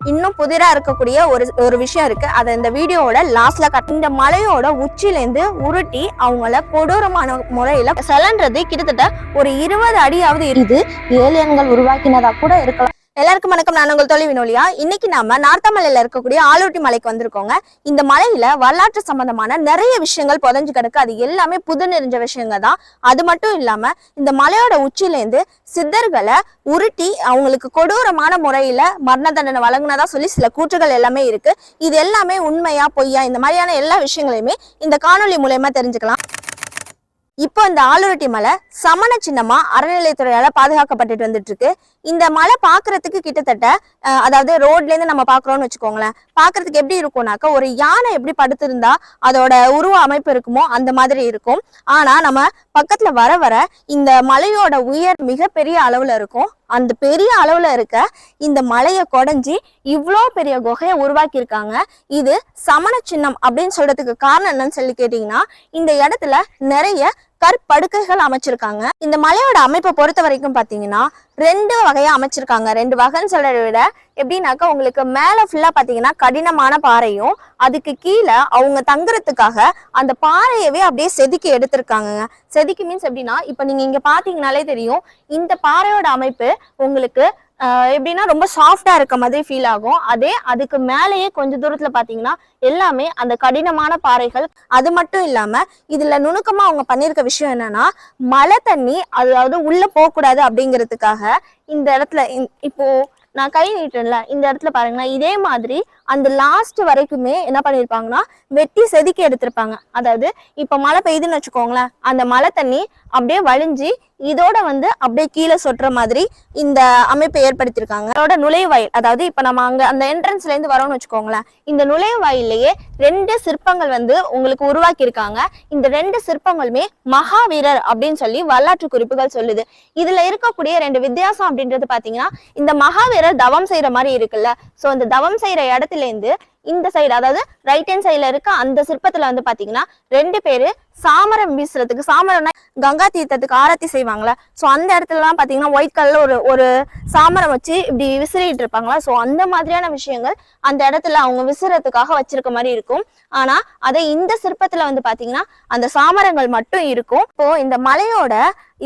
இன்னும் புதிரா இருக்கக்கூடிய ஒரு ஒரு விஷயம் இருக்கு. அதை இந்த வீடியோவோட லாஸ்ட்ல கட் இந்த மலையோட உச்சிலேருந்து உருட்டி அவங்கள கொடூரமான முறையில செலன்றது கிட்டத்தட்ட ஒரு இருபது அடியாவது இது ஏலியன்கள் உருவாக்கினதா கூட இருக்கலாம். எல்லாருக்கும் வணக்கம். நான் உங்கள் தொழில் வினோலியா. இன்னைக்கு நாம நார்த்தாமலையில இருக்கக்கூடிய ஆலூட்டி மலைக்கு வந்திருக்கோங்க. இந்த மலையில வரலாற்று சம்பந்தமான நிறைய விஷயங்கள் புதஞ்சு கிடக்கு. அது எல்லாமே புது நிறைஞ்ச விஷயங்க தான். அது மட்டும் இல்லாம இந்த மலையோட உச்சியிலேருந்து சித்தர்களை உருட்டி அவங்களுக்கு கொடூரமான முறையில மரண தண்டனை வழங்கினதா சொல்லி சில கூற்றுகள் எல்லாமே இருக்கு. இது எல்லாமே உண்மையா பொய்யா இந்த மாதிரியான எல்லா விஷயங்களையுமே இந்த காணொளி மூலயமா தெரிஞ்சுக்கலாம். இப்போ இந்த ஆளுரட்டி மலை சமண சின்னமா அறநிலையத்துறையால பாதுகாக்கப்பட்டுட்டு வந்துட்டு இருக்கு இந்த மலை பாக்குறதுக்கு கிட்டத்தட்ட அதாவது ரோட்ல இருந்து நம்ம பாக்குறோம்னு வச்சுக்கோங்களேன். பாக்குறதுக்கு எப்படி இருக்கும்னாக்க ஒரு யானை எப்படி படுத்திருந்தா அதோட உருவ அமைப்பு இருக்குமோ அந்த மாதிரி இருக்கும். ஆனா நம்ம பக்கத்துல வர வர இந்த மலையோட உயர் மிகப்பெரிய அளவுல இருக்கும். அந்த பெரிய அளவுல இருக்க இந்த மலையை குடஞ்சி இவ்வளோ பெரிய குகையை உருவாக்கியிருக்காங்க. இது சமண சின்னம் அப்படின்னு சொல்றதுக்கு காரணம் என்னன்னு சொல்லி கேட்டீங்கன்னா இந்த இடத்துல நிறைய கற்படுக்கைகள் அமைச்சிருக்காங்க. இந்த மலையோட அமைப்பை பொறுத்த வரைக்கும் பாத்தீங்கன்னா ரெண்டு வகையா அமைச்சிருக்காங்க. ரெண்டு வகைன்னு சொல்றதை விட எப்படின்னாக்கா உங்களுக்கு மேல ஃபுல்லா பாத்தீங்கன்னா கடினமான பாறையும் அதுக்கு கீழே அவங்க தங்குறதுக்காக அந்த பாறையவே அப்படியே செதுக்கி எடுத்திருக்காங்க. செதுக்கி மீன்ஸ் எப்படின்னா இப்ப நீங்க இங்க பாத்தீங்கனாலே தெரியும் இந்த பாறையோட அமைப்பு உங்களுக்கு எப்படின்னா ரொம்ப சாஃப்டா இருக்க மாதிரி ஃபீல் ஆகும். அதே அதுக்கு மேலேயே கொஞ்ச தூரத்துல பாத்தீங்கன்னா எல்லாமே அந்த கடினமான பாறைகள் அது மட்டும் இல்லாம இதுல நுணுக்கமா அவங்க பண்ணிருக்க விஷயம் என்னன்னா மழை தண்ணி அதாவது உள்ள போகக்கூடாது அப்படிங்கிறதுக்காக இந்த இடத்துல இப்போ நான் கை நீட்டேன்ல இந்த இடத்துல பாருங்களேன் இதே மாதிரி அந்த லாஸ்ட் வரைக்குமே என்ன பண்ணியிருப்பாங்கன்னா வெட்டி செதுக்கி எடுத்திருப்பாங்க. அதாவது இப்போ மழை பெய்யுதுன்னு வச்சுக்கோங்களேன் அந்த மழை தண்ணி அப்படியே வழிஞ்சு இதோட வந்து அப்படியே கீழே சொட்டுற மாதிரி இந்த அமைப்பை ஏற்படுத்தியிருக்காங்க. அதோட நுழைவாயில் அதாவது இப்போ நம்ம அங்கே அந்த என்ட்ரன்ஸ்லேருந்து வரோம்னு வச்சுக்கோங்களேன் இந்த நுழைவாயிலேயே ரெண்டு சிற்பங்கள் வந்து உங்களுக்கு உருவாக்கியிருக்காங்க. இந்த ரெண்டு சிற்பங்களுமே மகாவீரர் அப்படின்னு சொல்லி வரலாற்று குறிப்புகள் சொல்லுது. இதுல இருக்கக்கூடிய ரெண்டு வித்தியாசம் அப்படின்றது பார்த்தீங்கன்னா இந்த மகாவீரர் தவம் செய்யற மாதிரி இருக்குல்ல. ஸோ அந்த தவம் செய்யற இடத்துல இருந்து இந்த சைடு அதாவது ரைட் ஹேண்ட் சைடுல இருக்க அந்த சிற்பத்தில் வந்து பாத்தீங்கன்னா ரெண்டு பேரு சாமரம் வீசுறதுக்கு சாமரம்னா கங்கா தீர்த்தத்துக்கு ஆரத்தி செய்வாங்களா ஸோ அந்த இடத்துலலாம் பார்த்தீங்கன்னா ஒயிட் கலர்ல ஒரு ஒரு சாமரம் வச்சு இப்படி விசிறிட்டு இருப்பாங்களா? ஸோ அந்த மாதிரியான விஷயங்கள் அந்த இடத்துல அவங்க விசிறதுக்காக வச்சிருக்க மாதிரி இருக்கும். ஆனா அதை இந்த சிற்பத்துல வந்து பாத்தீங்கன்னா அந்த சாமரங்கள் மட்டும் இருக்கும். இப்போ இந்த மலையோட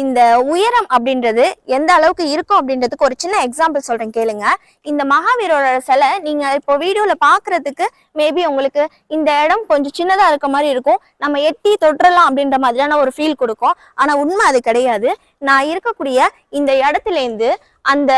இந்த உயரம் அப்படின்றது எந்த அளவுக்கு இருக்கும் அப்படின்றதுக்கு ஒரு சின்ன எக்ஸாம்பிள் சொல்றேன் கேளுங்க. இந்த மகாவீரோட சிலை நீங்க இப்போ வீடியோல பாக்குறதுக்கு மேபி உங்களுக்கு இந்த இடம் கொஞ்சம் சின்னதா இருக்க மாதிரி இருக்கும். நம்ம எட்டி தொட்டுறலாம் அப்படின்ற மாதிரியான ஒரு ஃபீல் கொடுக்கும். ஆனா உண்மை அது கிடையாது. நான் இருக்கக்கூடிய இந்த இடத்துல இருந்து அந்த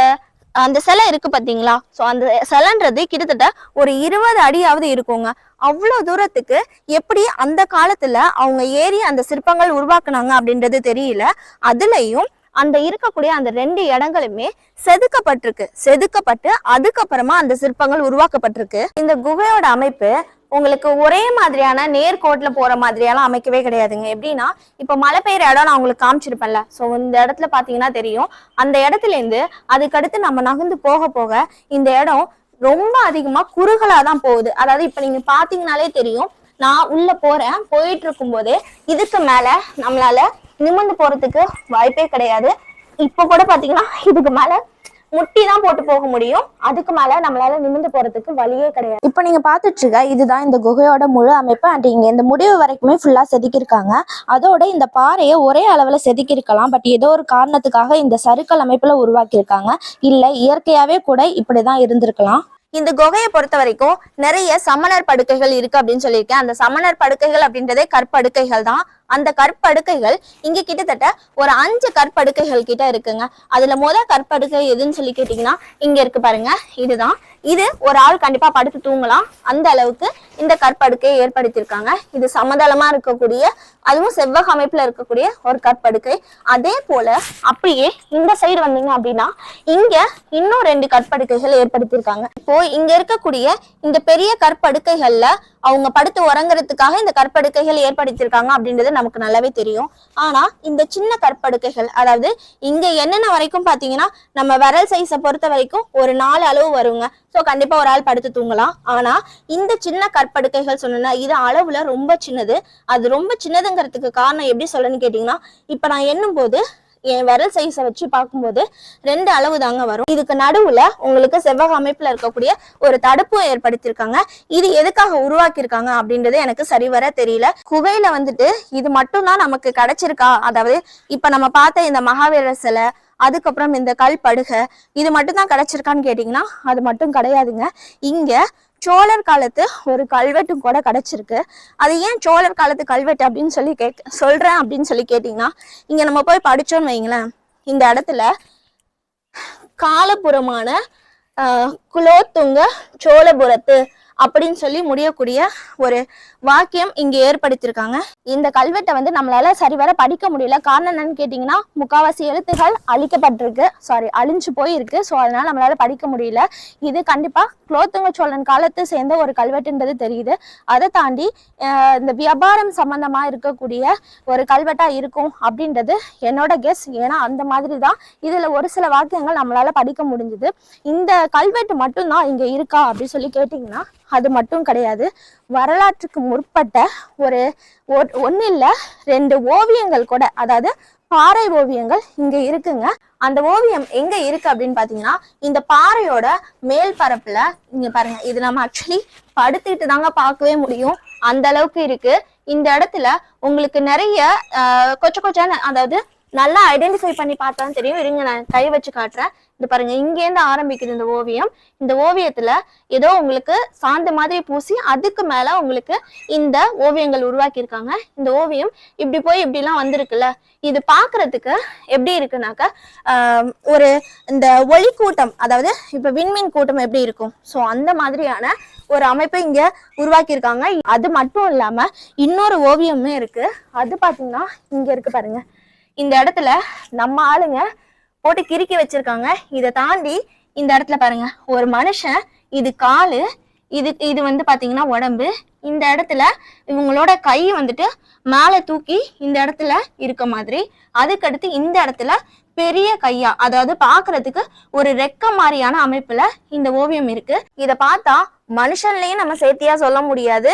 அந்த சிலை இருக்கு பாத்தீங்களா சோ அந்த சிலைன்றது கிட்டத்தட்ட ஒரு இருபது அடியாவது இருக்குங்க. அவ்வளோ தூரத்துக்கு எப்படி அந்த காலத்துல அவங்க ஏறி அந்த சிற்பங்கள் உருவாக்குனாங்க அப்படின்றது தெரியல. அதுலயும் அந்த இருக்கக்கூடிய அந்த ரெண்டு இடங்களுமே செதுக்கப்பட்டிருக்கு. செதுக்கப்பட்டு அதுக்கப்புறமா அந்த சிற்பங்கள் உருவாக்கப்பட்டிருக்கு. இந்த குகையோட அமைப்பு உங்களுக்கு ஒரே மாதிரியான நேர்கோட்டில் போகிற மாதிரியெல்லாம் அமைக்கவே கிடையாதுங்க. எப்படின்னா இப்போ மழை பெய்கிற இடம் நான் உங்களுக்கு காமிச்சிருப்பேன்ல. ஸோ இந்த இடத்துல பார்த்தீங்கன்னா தெரியும். அந்த இடத்துல இருந்து அதுக்கடுத்து நம்ம நகர்ந்து போக போக இந்த இடம் ரொம்ப அதிகமாக குறுகலாக தான் போகுது. அதாவது இப்போ நீங்கள் பார்த்தீங்கனாலே தெரியும். நான் உள்ளே போகிறேன் போயிட்டு இருக்கும்போதே இதுக்கு மேலே நம்மளால நிமிர்ந்து போகிறதுக்கு வாய்ப்பே கிடையாது. இப்போ கூட பார்த்தீங்கன்னா இதுக்கு மேலே முட்டி தான் போட்டு போக முடியும். அதுக்கு மேல நம்மளால நிமிர்ந்து போறதுக்கு வழியே கிடையாது. இப்போ நீங்க பார்த்துட்டு இருக்க இதுதான் இந்த குகையோட முழு அமைப்பு. அண்ட் இங்க இந்த முடிவு வரைக்குமே ஃபுல்லா செதுக்கியிருக்காங்க. அதோட இந்த பாறையை ஒரே அளவுல செதுக்கியிருக்கலாம். பட் ஏதோ ஒரு காரணத்துக்காக இந்த சறுக்கல் அமைப்புல உருவாக்கியிருக்காங்க. இல்ல இயற்கையாவே கூட இப்படிதான் இருந்திருக்கலாம். இந்த குகையை பொறுத்த வரைக்கும் நிறைய சமணர் படுக்கைகள் இருக்கு அப்படின்னு சொல்லியிருக்கேன். அந்த சமணர் படுக்கைகள் அப்படின்றதே கற்படுக்கைகள் தான். அந்த கற்படுக்கைகள் இங்க கிட்டத்தட்ட ஒரு அஞ்சு கற்படுக்கைகள் கிட்ட இருக்குங்க. அதுல முத கற்படுக்கை எதுன்னு சொல்லி கேட்டீங்கன்னா இங்க இருக்கு பாருங்க. இதுதான். இது ஒரு ஆள் கண்டிப்பா படுத்து தூங்கலாம். அந்த அளவுக்கு இந்த கற்படுக்கையை ஏற்படுத்தியிருக்காங்க. இது சமதளமா இருக்கக்கூடிய அதுவும் செவ்வக அமைப்புல இருக்கக்கூடிய ஒரு கற்படுக்கை. அதே போல அப்படியே இந்த சைடு வந்தீங்க அப்படின்னா இங்க இன்னும் ரெண்டு கற்படுக்கைகள் ஏற்படுத்தியிருக்காங்க. இப்போ இங்க இருக்கக்கூடிய இந்த பெரிய கற்படுக்கைகள்ல அவங்க படுத்து உறங்குறதுக்காக இந்த கற்படுக்கைகள் ஏற்படுத்தியிருக்காங்க அப்படின்றது நமக்கு நல்லாவே தெரியும். ஆனா இந்த சின்ன கற்படுக்கைகள் அதாவது இங்க என்னென்ன வரைக்கும் பாத்தீங்கன்னா நம்ம விரல் சைஸை பொறுத்த வரைக்கும் ஒரு நாலு அளவு வருங்க. ஸோ கண்டிப்பா ஒரு ஆள் படுத்து தூங்கலாம். ஆனா இந்த சின்ன கற்படுக்கைகள் சொன்னா இது அளவுல ரொம்ப சின்னது. அது ரொம்ப சின்னதுங்கிறதுக்கு காரணம் எப்படி சொல்லணும்னு கேட்டீங்கன்னா இப்ப நான் எண்ணும் போது என் விரல் சைஸை வச்சு பார்க்கும்போது ரெண்டு அளவு தாங்க வரும். இதுக்கு நடுவில் உங்களுக்கு செவ்வக அமைப்பில் இருக்கக்கூடிய ஒரு தடுப்பு ஏற்படுத்தியிருக்காங்க. இது எதுக்காக உருவாக்கியிருக்காங்க அப்படின்றது எனக்கு சரிவர தெரியல. குகையில் வந்துட்டு இது மட்டும் தான் நமக்கு கிடைச்சிருக்கா? அதாவது இப்போ நம்ம பார்த்த இந்த மகாவீரர் சிலை அதுக்கப்புறம் இந்த கல் படுகை இது மட்டும் தான் கிடைச்சிருக்கான்னு கேட்டிங்கன்னா அது மட்டும் கிடையாதுங்க. இங்கே சோழர் காலத்து ஒரு கல்வெட்டும் கூட கிடச்சிருக்கு. அது ஏன் சோழர் காலத்து கல்வெட்டு அப்படின்னு சொல்லி கேக் சொல்கிறேன் அப்படின்னு சொல்லி கேட்டிங்கன்னா இங்கே நம்ம போய் படித்தோன்னு வைங்களேன். இந்த இடத்துல காலப்புறமான குலோத்துங்க சோழபுரத்து அப்படின்னு சொல்லி முடியக்கூடிய ஒரு வாக்கியம் இங்கே ஏற்படுத்தியிருக்காங்க. இந்த கல்வெட்டை வந்து நம்மளால சரிவர படிக்க முடியல. காரணம் என்னன்னு கேட்டிங்கன்னா முக்காவாசி எழுத்துகள் அழிக்கப்பட்டிருக்கு. சாரி அழிஞ்சு போயிருக்கு. ஸோ அதனால நம்மளால படிக்க முடியல. இது கண்டிப்பா குலோத்துங்க சோழன் காலத்தை சேர்ந்த ஒரு கல்வெட்டுன்றது தெரியுது. அதை தாண்டி இந்த வியாபாரம் சம்பந்தமா இருக்கக்கூடிய ஒரு கல்வெட்டா இருக்கும் அப்படின்றது என்னோட கெஸ் ஏன்னா அந்த மாதிரி தான் இதுல ஒரு சில வாக்கியங்கள் நம்மளால படிக்க முடிஞ்சுது. இந்த கல்வெட்டு மட்டும்தான் இங்க இருக்கா அப்படின்னு சொல்லி கேட்டிங்கன்னா அது மட்டும் கிடையாது. வரலாற்றுக்கு முற்பட்ட ஒரு ஒன்னு இல்லை ரெண்டு ஓவியங்கள் கூட. அதாவது பாறை ஓவியங்கள் இங்க இருக்குங்க. அந்த ஓவியம் எங்க இருக்கு அப்படின்னு பாத்தீங்கன்னா இந்த பாறையோட மேல் பரப்புல இங்க பாருங்க இது நம்ம ஆக்சுவலி படுத்துக்கிட்டு தாங்க பார்க்கவே முடியும். அந்த அளவுக்கு இருக்கு. இந்த இடத்துல உங்களுக்கு நிறைய கொச்ச கொச்சான அதாவது நல்லா ஐடென்டிஃபை பண்ணி பார்த்தா தெரியும். இருங்க நான் கை வச்சு காட்டுறேன். இது பாருங்க இங்கேருந்து ஆரம்பிக்குது இந்த ஓவியம். இந்த ஓவியத்துல ஏதோ உங்களுக்கு சாந்த மாதிரி பூசி அதுக்கு மேல உங்களுக்கு இந்த ஓவியங்கள் உருவாக்கியிருக்காங்க. இந்த ஓவியம் இப்படி போய் இப்படிலாம் வந்திருக்குல்ல. இது பாக்குறதுக்கு எப்படி இருக்குனாக்க ஒரு இந்த ஒளி கூட்டம் அதாவது இப்ப விண்மீன் கூட்டம் எப்படி இருக்கும்? ஸோ அந்த மாதிரியான ஒரு அமைப்பை இங்க உருவாக்கியிருக்காங்க. அது மட்டும் இல்லாம இன்னொரு ஓவியமே இருக்கு. அது பாத்தீங்கன்னா இங்க இருக்கு பாருங்க. இந்த இடத்துல நம்ம ஆளுங்க போட்டு கிறுக்கி வச்சிருக்காங்க. இதை தாண்டி இந்த இடத்துல பாருங்க ஒரு மனுஷன் இது காலு இது இது வந்து பாத்தீங்கன்னா உடம்பு. இந்த இடத்துல இவங்களோட கை வந்துட்டு மேலே தூக்கி இந்த இடத்துல இருக்க மாதிரி. அதுக்கடுத்து இந்த இடத்துல பெரிய கையா அதாவது பாக்குறதுக்கு ஒரு ரெக்க மாதிரியான அமைப்புல இந்த ஓவியம் இருக்கு. இதை பார்த்தா மனுஷன்லயும் நம்ம சேர்த்தியா சொல்ல முடியாது.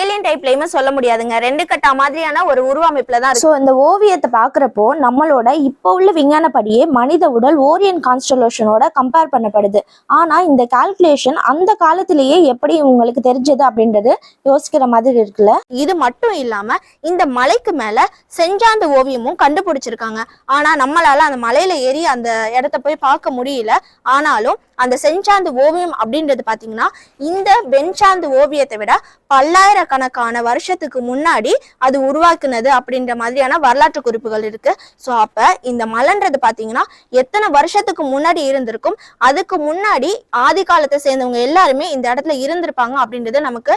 ஏலியன் டைப்லயுமே சொல்ல முடியாதுங்க. ரெண்டு கட்டா மாதிரியான ஒரு உருவமைப்புல தான் ஸோ இந்த ஓவியத்தை பார்க்குறப்போ நம்மளோட இப்போ உள்ள விஞ்ஞானப்படியே மனித உடல் ஓரியன் கான்ஸ்டலேஷனோட கம்பேர் பண்ணப்படுது. ஆனால் இந்த கால்குலேஷன் அந்த காலத்திலேயே எப்படி உங்களுக்கு தெரிஞ்சது அப்படின்றது யோசிக்கிற மாதிரி இருக்குல்ல? இது மட்டும் இல்லாம இந்த மலைக்கு மேல செஞ்சாந்து ஓவியமும் கண்டுபிடிச்சிருக்காங்க. ஆனா நம்மளால அந்த மலையில ஏறி அந்த இடத்த போய் பார்க்க முடியல. ஆனாலும் அந்த செஞ்சாந்து ஓவியம் அப்படின்றது பாத்தீங்கன்னா இந்த பென்சாந்து ஓவியத்தை விட பல்லாயிரக்கணக்கான வருஷத்துக்கு முன்னாடி அது உருவாக்குனது அப்படின்ற மாதிரியான வரலாற்று குறிப்புகள் இருக்கு. ஸோ அப்ப இந்த மலைன்றது பாத்தீங்கன்னா எத்தனை வருஷத்துக்கு முன்னாடி இருந்திருக்கும்? அதுக்கு முன்னாடி ஆதி காலத்தை சேர்ந்தவங்க எல்லாருமே இந்த இடத்துல இருந்திருப்பாங்க அப்படின்றது நமக்கு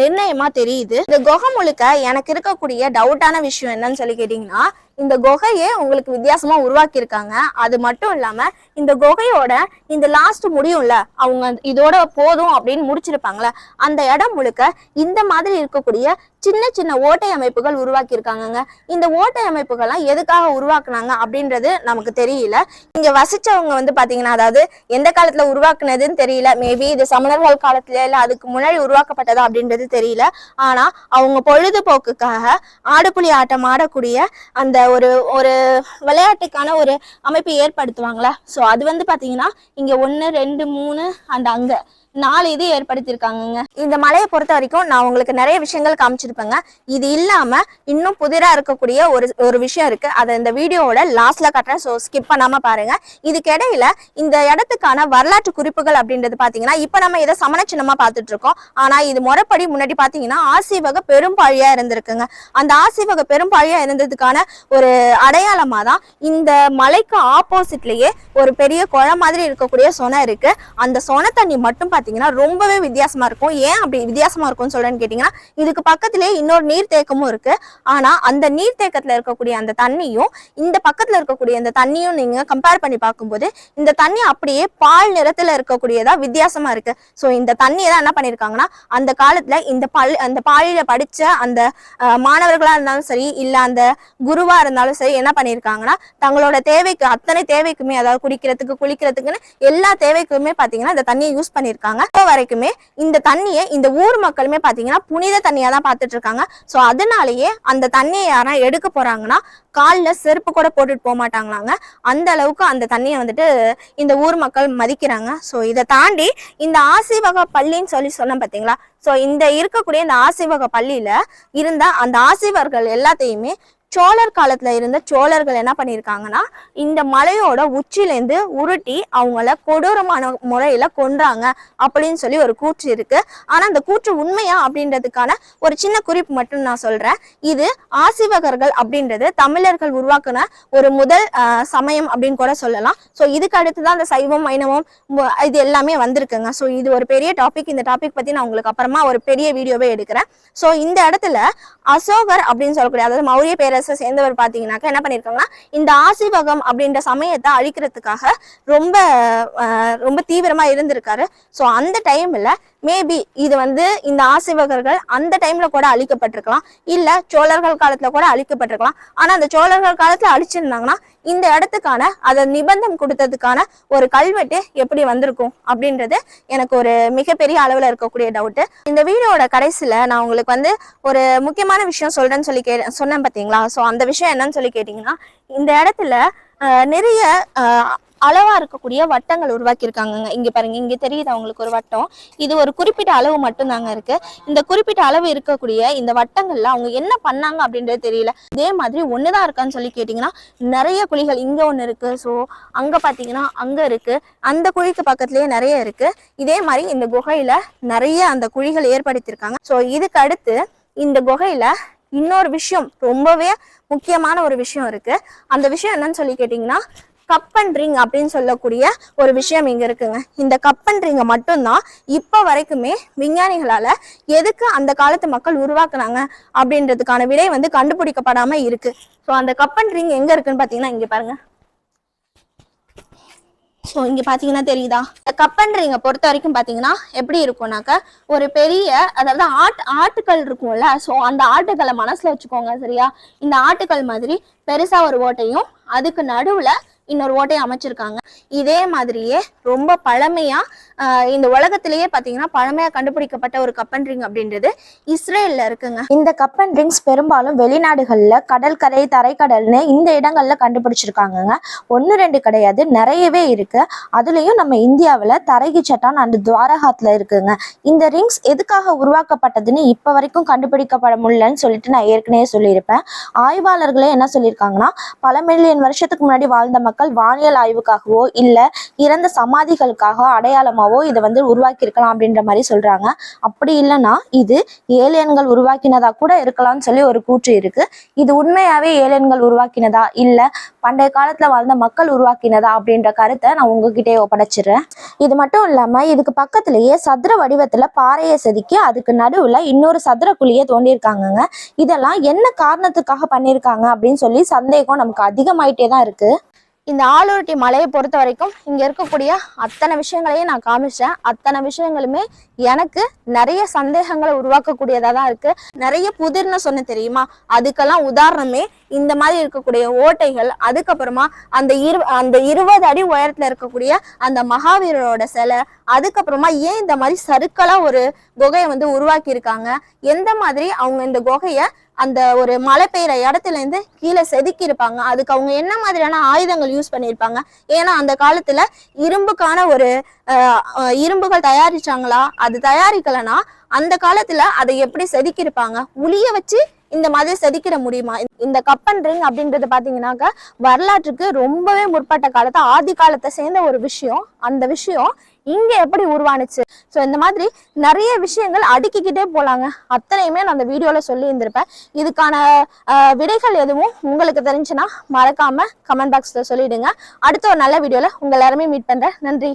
நிர்ணயமா தெரியுது. இந்த குகை முழுக்க எனக்கு இருக்கக்கூடிய டவுட்டான விஷயம் என்னன்னு சொல்லி கேட்டீங்கன்னா இந்த குகையே உங்களுக்கு வித்தியாசமா உருவாக்கியிருக்காங்க. அது மட்டும் இல்லாம இந்த குகையோட இந்த லாஸ்ட் முடியும்ல அவங்க இதோட போதும் அப்படின்னு முடிச்சிருப்பாங்களே. அந்த இடம் முழுக்க இந்த மாதிரி இருக்கக்கூடிய சின்ன சின்ன ஓட்டை அமைப்புகள் உருவாக்கியிருக்காங்கங்க. இந்த ஓட்டை அமைப்புகள்லாம் எதுக்காக உருவாக்குனாங்க அப்படின்றது நமக்கு தெரியல. இங்க வசிச்சவங்க வந்து பாத்தீங்கன்னா அதாவது எந்த காலத்துல உருவாக்குனதுன்னு தெரியல. மேபி இது சமணர்கள் காலத்துல இல்ல அதுக்கு முன்னாடி உருவாக்கப்பட்டதா அப்படின்றது தெரியல. ஆனா அவங்க பொழுதுபோக்குக்காக ஆடுபுலி ஆட்டம் ஆடக்கூடிய அந்த ஒரு ஒரு விளையாட்டுக்கான ஒரு அமைப்பு ஏற்படுத்துவாங்களா? ஸோ அது வந்து பாத்தீங்கன்னா இங்க ஒன்று ரெண்டு மூணு அண்ட் அங்க நாலு இது ஏற்படுத்தியிருக்காங்கங்க. இந்த மலையை பொறுத்த வரைக்கும் நான் உங்களுக்கு நிறைய விஷயங்கள் காமிச்சிருப்பேங்க. இது இல்லாம இன்னும் புதிராக இருக்கக்கூடிய ஒரு ஒரு விஷயம் இருக்கு. அதை இந்த வீடியோவோட லாஸ்ட்ல கட்டுறேன். ஸோ ஸ்கிப் பண்ணாம பாருங்க. இதுக்கிடையில இந்த இடத்துக்கான வரலாற்று குறிப்புகள் அப்படின்றது பாத்தீங்கன்னா இப்ப நம்ம இதை சமணச்சின்னமா பார்த்துட்டு இருக்கோம் ஆனா இது முறைப்படி முன்னாடி பாத்தீங்கன்னா ஆசிவக பெரும்பாழியா இருந்திருக்குங்க. அந்த ஆசிவக பெரும்பாழியா இருந்ததுக்கான ஒரு அடையாளமா தான் இந்த மலைக்கு ஆப்போசிட்லயே ஒரு பெரிய குளம் மாதிரி இருக்கக்கூடிய சொனை இருக்கு. அந்த சொன தண்ணி மட்டும் பாத்தீங்கன்னா ரொம்பவே வித்தியாசமா இருக்கும். ஏன் அப்படி வித்தியாசமா இருக்கும்னு சொல்றேன்னு கேட்டீங்கன்னா இதுக்கு பக்கத்திலேயே இன்னொரு நீர்த்தேக்கமும் இருக்கு. ஆனா அந்த நீர்த்தேக்கத்தில் இருக்கக்கூடிய அந்த தண்ணியும் இந்த பக்கத்தில் இருக்கக்கூடிய அந்த தண்ணியும் நீங்கள் கம்பேர் பண்ணி பார்க்கும்போது இந்த தண்ணி அப்படியே பால் நிறத்தில் இருக்கக்கூடியதாக வித்தியாசமாக இருக்கு. ஸோ இந்த தண்ணியை தான் என்ன பண்ணியிருக்காங்கன்னா அந்த காலத்தில் இந்த பல் அந்த பாலியில் படிச்ச அந்த மாணவர்களாக இருந்தாலும் சரி இல்லை அந்த குருவாக இருந்தாலும் சரி என்ன பண்ணியிருக்காங்கன்னா தங்களோட தேவைக்கு அத்தனை தேவைக்குமே அதாவது குடிக்கிறதுக்கு குளிக்கிறதுக்குன்னு எல்லா தேவைக்குமே பார்த்தீங்கன்னா இந்த தண்ணியை யூஸ் பண்ணியிருக்காங்க இருக்காங்க. இப்போ வரைக்குமே இந்த தண்ணியை இந்த ஊர் மக்களுமே பார்த்தீங்கன்னா புனித தண்ணியாக தான் பார்த்துட்டு இருக்காங்க ஸோ அதனாலேயே அந்த தண்ணியை யாரா எடுக்க போறாங்கன்னா காலில் செருப்பு கூட போட்டுட்டு போக மாட்டாங்களாங்க. அந்த அளவுக்கு அந்த தண்ணியை வந்துட்டு இந்த ஊர் மக்கள் மதிக்கிறாங்க. ஸோ இதை தாண்டி இந்த ஆசிவக பள்ளின்னு சொல்லி சொன்னேன் பார்த்தீங்களா ஸோ இந்த இருக்கக்கூடிய இந்த ஆசிவக பள்ளியில் இருந்த அந்த ஆசிவர்கள் எல்லாத்தையுமே சோழர் காலத்துல இருந்த சோழர்கள் என்ன பண்ணியிருக்காங்கன்னா இந்த மலையோட உச்சிலேருந்து உருட்டி அவங்கள கொடூரமான முறையில கொன்றாங்க அப்படின்னு சொல்லி ஒரு கூற்று இருக்கு. ஆனா அந்த கூற்று உண்மையா அப்படின்றதுக்கான ஒரு சின்ன குறிப்பு மட்டும் நான் சொல்றேன். இது ஆசிவகர்கள் அப்படின்றது தமிழர்கள் உருவாக்குன ஒரு முதல் சமயம் அப்படின்னு கூட சொல்லலாம். ஸோ இதுக்கு அடுத்து தான் அந்த சைவம் வைணவம் இது எல்லாமே வந்திருக்குங்க. ஸோ இது ஒரு பெரிய டாபிக் இந்த டாபிக் பத்தி நான் உங்களுக்கு அப்புறமா ஒரு பெரிய வீடியோவே எடுக்கிறேன். ஸோ இந்த இடத்துல அசோகர் அப்படின்னு சொல்லக்கூடிய அதாவது மௌரிய பேரரசை சேர்ந்தவர் பார்த்தீங்கன்னாக்கா என்ன பண்ணியிருக்காங்கன்னா இந்த ஆசிவகம் அப்படின்ற சமயத்தை அழிக்கிறதுக்காக ரொம்ப ரொம்ப தீவிரமாக இருந்திருக்காரு. ஸோ அந்த டைமில் மேபி இது வந்து இந்த ஆசிவகர்கள் அந்த டைம்ல கூட அழிக்கப்பட்டிருக்கலாம். இல்ல சோழர்கள் காலத்துல கூட அழிக்கப்பட்டிருக்கலாம். ஆனா அந்த சோழர்கள் காலத்துல அழிச்சிருந்தாங்கன்னா இந்த இடத்துக்கான அதை நிபந்தம் கொடுத்ததுக்கான ஒரு கல்வெட்டு எப்படி வந்திருக்கும் அப்படின்றது எனக்கு ஒரு மிகப்பெரிய அளவுல இருக்கக்கூடிய டவுட்டு இந்த வீடியோட கடைசியில நான் உங்களுக்கு வந்து ஒரு முக்கியமான விஷயம் சொல்றேன்னு சொல்லி கே சொன்னேன் பாத்தீங்களா? ஸோ அந்த விஷயம் என்னன்னு சொல்லி கேட்டீங்கன்னா இந்த இடத்துல நிறைய அளவாக இருக்கக்கூடிய வட்டங்கள் உருவாக்கியிருக்காங்கங்க. இங்கே பாருங்க இங்கே தெரியுது அவங்களுக்கு ஒரு வட்டம்? இது ஒரு குறிப்பிட்ட அளவு மட்டும்தாங்க இருக்கு. இந்த குறிப்பிட்ட அளவு இருக்கக்கூடிய இந்த வட்டங்கள்ல அவங்க என்ன பண்ணாங்க அப்படின்றது தெரியல. இதே மாதிரி ஒண்ணுதான் இருக்கான்னு சொல்லி கேட்டிங்கன்னா நிறைய குழிகள் இங்க ஒன்று இருக்கு. ஸோ அங்க பாத்தீங்கன்னா அங்க இருக்கு. அந்த குழிக்கு பக்கத்துலயே நிறைய இருக்கு. இதே மாதிரி இந்த குகையில நிறைய அந்த குழிகள் ஏற்படுத்தியிருக்காங்க. ஸோ இதுக்கு அடுத்து இந்த குகையில இன்னொரு விஷயம் ரொம்பவே முக்கியமான ஒரு விஷயம் இருக்கு. அந்த விஷயம் என்னன்னு சொல்லி கேட்டிங்கன்னா கப்பன் ரிங் அப்படின்னு சொல்லக்கூடிய ஒரு விஷயம் இங்க இருக்குங்க. இந்த கப்பன் ரிங்கை மட்டும்தான் இப்போ வரைக்குமே விஞ்ஞானிகளால எதுக்கு அந்த காலத்து மக்கள் உருவாக்குனாங்க அப்படின்றதுக்கான விடை வந்து கண்டுபிடிக்கப்படாம இருக்கு. ஸோ அந்த கப்பன் ரிங் எங்க இருக்குன்னு பாத்தீங்கன்னா இங்க பாருங்க. ஸோ இங்க பாத்தீங்கன்னா தெரியுதா? இந்த கப்பன் ரிங்கை பொறுத்த வரைக்கும் பாத்தீங்கன்னா எப்படி இருக்கும்னாக்க ஒரு பெரிய அதாவது ஆட் ஆட்டுக்கள் இருக்கும்ல ஸோ அந்த ஆட்டுக்களை மனசுல வச்சுக்கோங்க சரியா? இந்த ஆட்டுக்கள் மாதிரி பெருசா ஒரு ஓட்டையும் அதுக்கு நடுவுல இன்னொரு ஓட்டையை அமைச்சிருக்காங்க. இதே மாதிரியே ரொம்ப பழமையா இந்த உலகத்திலேயே பார்த்தீங்கன்னா பழமையா கண்டுபிடிக்கப்பட்ட ஒரு கப்பன் ரிங் அப்படின்றது இஸ்ரேல்ல இருக்குங்க. இந்த கப்பன் ரிங்ஸ் பெரும்பாலும் வெளிநாடுகளில் கடற்கரை தரைக்கடல்னு இந்த இடங்கள்ல கண்டுபிடிச்சிருக்காங்கங்க. ஒன்று ரெண்டு கிடையாது நிறையவே இருக்கு. அதுலேயும் நம்ம இந்தியாவில் தரைகி சட்டான் அண்ட் துவாரகாத்தில் இருக்குங்க. இந்த ரிங்ஸ் எதுக்காக உருவாக்கப்பட்டதுன்னு இப்போ வரைக்கும் கண்டுபிடிக்கப்பட முடியலன்னு சொல்லிட்டு நான் ஏற்கனவே சொல்லியிருப்பேன். ஆய்வாளர்களே என்ன சொல்லியிருக்காங்கன்னா பல மில்லியன் வருஷத்துக்கு முன்னாடி வாழ்ந்த மக்கள் மக்கள் வானியல் ஆய்வுக்காகவோ இல்லை இறந்த சமாதிகளுக்காக அடையாளமாவோ இதை வந்து உருவாக்கியிருக்கலாம் அப்படின்ற மாதிரி சொல்றாங்க. அப்படி இல்லைன்னா இது ஏலியன்கள் உருவாக்கினதா கூட இருக்கலாம்னு சொல்லி ஒரு கூற்று இருக்கு. இது உண்மையாவே ஏலியன்கள் உருவாக்கினதா இல்ல பண்டைய காலத்துல வாழ்ந்த மக்கள் உருவாக்கினதா அப்படின்ற கருத்தை நான் உங்ககிட்டயே ஒப்படைச்சிடுறேன். இது மட்டும் இல்லாம இதுக்கு பக்கத்திலேயே சதுர வடிவத்துல பாறையை செதுக்கி அதுக்கு நடுவுல இன்னொரு சதுர குழியை தோண்டியிருக்காங்கங்க. இதெல்லாம் என்ன காரணத்துக்காக பண்ணியிருக்காங்க அப்படின்னு சொல்லி சந்தேகம் நமக்கு அதிகமாயிட்டே தான் இருக்கு. இந்த ஆலூர்டி மலையை பொறுத்த வரைக்கும் இங்கே இருக்கக்கூடிய அத்தனை விஷயங்களையும் நான் காமிச்சேன். அத்தனை விஷயங்களுமே எனக்கு நிறைய சந்தேகங்களை உருவாக்கக்கூடியதாக தான் இருக்குது நிறைய புதிர்னு சொன்ன தெரியுமா? அதுக்கெல்லாம் உதாரணமே இந்த மாதிரி இருக்கக்கூடிய ஓட்டைகள் அதுக்கப்புறமா அந்த இரு அந்த இருபது அடி உயரத்தில் இருக்கக்கூடிய அந்த மகாவீரரோட சிலை அதுக்கப்புறமா ஏன் இந்த மாதிரி சருக்களாக ஒரு குகையை வந்து உருவாக்கியிருக்காங்க? எந்த மாதிரி அவங்க இந்த குகையை அந்த ஒரு மழை பெய்யுற இடத்துல இருந்து கீழே செதுக்கி இருப்பாங்க அதுக்கு அவங்க என்ன மாதிரியான ஆயுதங்கள் யூஸ் பண்ணியிருப்பாங்க? ஏன்னா அந்த காலத்துல இரும்புக்கான ஒரு இரும்புகள் தயாரிச்சாங்களா? அது தயாரிக்கலைன்னா அந்த காலத்துல அதை எப்படி செதுக்கியிருப்பாங்க? உளிய வச்சு இந்த மாதிரி செதுக்கிட முடியுமா? இந்த கப்பன் ரிங் அப்படின்றது பார்த்தீங்கன்னாக்கா வரலாற்றுக்கு ரொம்பவே முற்பட்ட காலத்தை ஆதி காலத்தை சேர்ந்த ஒரு விஷயம். அந்த விஷயம் இங்க எப்படி உருவானுச்சு? ஸோ இந்த மாதிரி நிறைய விஷயங்கள் அடுக்கிக்கிட்டே போலாங்க. அத்தனையுமே நான் அந்த வீடியோல சொல்லி இருந்திருப்பேன் இதுக்கான விடைகள் எதுவும் உங்களுக்கு தெரிஞ்சுன்னா மறக்காம கமெண்ட் பாக்ஸ்ல சொல்லிடுங்க. அடுத்த ஒரு நல்ல வீடியோல உங்க எல்லாருமே மீட் பண்றேன். நன்றி.